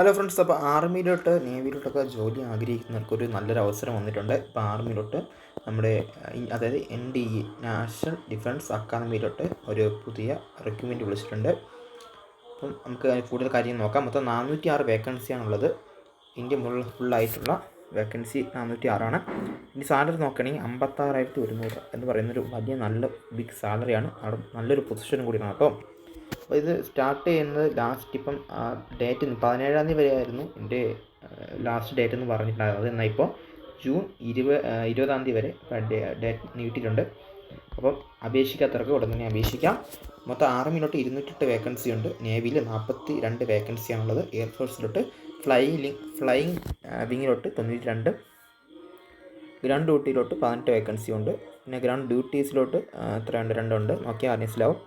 Hello friends അപ്പോൾ ആർമിയിലോട്ട് നേവിയിലോട്ടൊക്കെ ജോലി ആഗ്രഹിക്കുന്നവർക്ക് ഒരു നല്ലൊരു അവസരം വന്നിട്ടുണ്ട്. ഇപ്പോൾ ആർമിയിലോട്ട് നമ്മുടെ അതായത് N D A National Defence അക്കാദമിയിലോട്ട് ഒരു പുതിയ റിക്രൂട്ട്മെന്റ് വിളിച്ചിട്ടുണ്ട്. അപ്പം നമുക്ക് കൂടുതൽ കാര്യം നോക്കാം. മൊത്തം നാനൂറ്റി ആറ് വേക്കൻസിയാണുള്ളത് ഇന്ത്യ മുൾ ഫുള്ളായിട്ടുള്ള വേക്കൻസി നാനൂറ്റി ആറാണ് ഇനി സാലറി നോക്കുകയാണെങ്കിൽ അമ്പത്താറായിരത്തി ഒരുന്നൂറ് എന്ന് പറയുന്നൊരു വലിയ നല്ല ബിഗ് സാലറിയാണ് നല്ലൊരു പൊസിഷനും കൂടിയാണ് അപ്പോൾ ഇത് സ്റ്റാർട്ട് ചെയ്യുന്നത് ലാസ്റ്റ് ഇപ്പം ഡേറ്റ് പതിനേഴാം തീയതി വരെ ആയിരുന്നു എന്റെ ലാസ്റ്റ് ഡേറ്റ് എന്ന് പറഞ്ഞിട്ടുണ്ടായിരുന്നത് എന്നാൽ ഇപ്പോൾ ജൂൺ ഇരുപത് ഇരുപതാം തീയതി വരെ ഡേറ്റ് നീട്ടിയിട്ടുണ്ട്. അപ്പം അപേക്ഷിക്കാത്തവർക്ക് ഉടൻ തന്നെ അപേക്ഷിക്കാം. മൊത്തം ആർമിയിലോട്ട് ഇരുന്നൂറ്റെട്ട് വേക്കൻസി ഉണ്ട്. നേവിയിൽ നാൽപ്പത്തി രണ്ട് വേക്കൻസിയാണുള്ളത് എയർഫോഴ്സിലോട്ട് ഫ്ലൈയിങ് ഫ്ലൈയിങ് വിങ്ങിലോട്ട് തൊണ്ണൂറ്റി രണ്ട് ഗ്രൗണ്ട് ഡ്യൂട്ടിയിലോട്ട് പതിനെട്ട് വേക്കൻസി ഉണ്ട്. പിന്നെ ഗ്രൗണ്ട് ഡ്യൂട്ടീസിലോട്ട് എത്രയുണ്ട്? രണ്ടുണ്ട്. നോക്കിയാൽ മനസ്സിലാവും.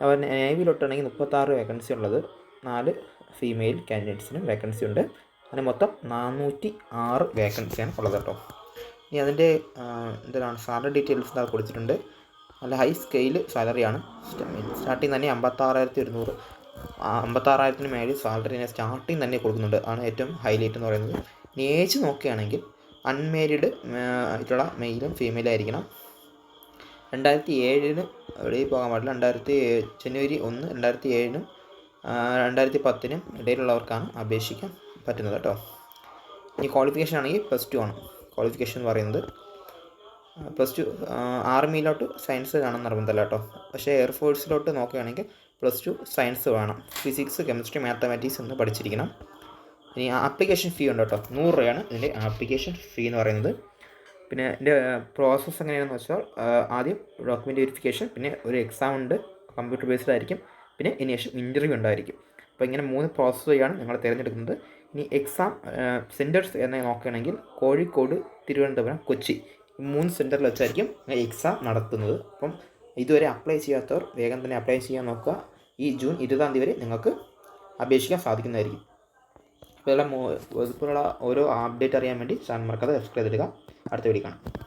അപ്പോൾ നേവിയിലോട്ടാണെങ്കിൽ മുപ്പത്താറ് വേക്കൻസി ഉള്ളത് നാല് ഫീമെയിൽ കാൻഡിഡേറ്റ്സിനും വേക്കൻസി ഉണ്ട് അങ്ങനെ മൊത്തം നാനൂറ്റി ആറ് വേക്കൻസിയാണ് ഉള്ളത് കേട്ടോ. ഇനി അതിന്റെ എന്താണ് സാലറി ഡീറ്റെയിൽസ് അത് കൊടുത്തിട്ടുണ്ട്. നല്ല ഹൈ സ്കെയിൽ സാലറിയാണ്. സ്റ്റാർട്ടിങ് തന്നെ അമ്പത്താറായിരത്തി ഒരുന്നൂറ് അമ്പത്താറായിരത്തിന് മേളിൽ സാലറി സ്റ്റാർട്ടിങ് തന്നെ കൊടുക്കുന്നുണ്ട്. ആണ് ഏറ്റവും ഹൈലൈറ്റ് എന്ന് പറയുന്നത്. ഇനി ഏജ് നോക്കുകയാണെങ്കിൽ അൺമേരിഡ് ആയിട്ടുള്ള മെയിലും ഫീമെയിലും ആയിരിക്കണം. രണ്ടായിരത്തി ഏഴിന് എവിടെയും പോകാൻ പാടില്ല. രണ്ടായിരത്തി ജനുവരി ഒന്ന് രണ്ടായിരത്തി ഏഴിനും രണ്ടായിരത്തി പത്തിനും ഇടയിലുള്ളവർക്കാണ് അപേക്ഷിക്കാൻ പറ്റുന്നത് കേട്ടോ. ഇനി ക്വാളിഫിക്കേഷൻ ആണെങ്കിൽ പ്ലസ് ടു ആണ്. ക്വാളിഫിക്കേഷൻ എന്ന് പറയുന്നത് പ്ലസ് ടു ആർമിയിലോട്ട് സയൻസ് കാണാൻ നിർബന്ധമല്ല കേട്ടോ. പക്ഷേ എയർഫോഴ്സിലോട്ട് നോക്കുകയാണെങ്കിൽ പ്ലസ് ടു സയൻസ് വേണം. ഫിസിക്സ് കെമിസ്ട്രി മാത്തമാറ്റിക്സ് എന്ന് പഠിച്ചിരിക്കണം. ഇനി ആപ്ലിക്കേഷൻ ഫീ ഉണ്ട് കേട്ടോ. നൂറ് രൂപയാണ് ഇതിന്റെ ആപ്ലിക്കേഷൻ ഫീ എന്ന് പറയുന്നത്. പിന്നെ എന്റെ പ്രോസസ്സ് എങ്ങനെയാണെന്ന് വെച്ചാൽ ആദ്യം ഡോക്യുമെന്റ് വെരിഫിക്കേഷൻ പിന്നെ ഒരു എക്സാം ഉണ്ട് കമ്പ്യൂട്ടർ ബേസ്ഡ് ആയിരിക്കും പിന്നെ ഇതിന് ശേഷം ഇന്റർവ്യൂ ഉണ്ടായിരിക്കും. അപ്പോൾ ഇങ്ങനെ മൂന്ന് പ്രോസസ്സ് വഴിയാണ് ഞങ്ങൾ തിരഞ്ഞെടുക്കുന്നത്. ഇനി എക്സാം സെന്റേഴ്സ് എന്നെ നോക്കുകയാണെങ്കിൽ കോഴിക്കോട് തിരുവനന്തപുരം കൊച്ചി. മൂന്ന് സെന്ററിൽ വെച്ചായിരിക്കും എക്സാം നടത്തുന്നത്. അപ്പം ഇതുവരെ അപ്ലൈ ചെയ്യാത്തവർ വേഗം തന്നെ അപ്ലൈ ചെയ്യാൻ നോക്കുക. ഈ ജൂൺ ഇരുപതാം തീയതി വരെ നിങ്ങൾക്ക് അപേക്ഷിക്കാൻ സാധിക്കുന്നതായിരിക്കും. ഇതുള്ള മോ- ഓരോ അപ്ഡേറ്റ് അറിയാൻ വേണ്ടി ചാനൽ മറക്കാതെ സബ്സ്ക്രൈബ് ചെയ്തിടുക. അടുത്ത വീഡിയോ കാണാം.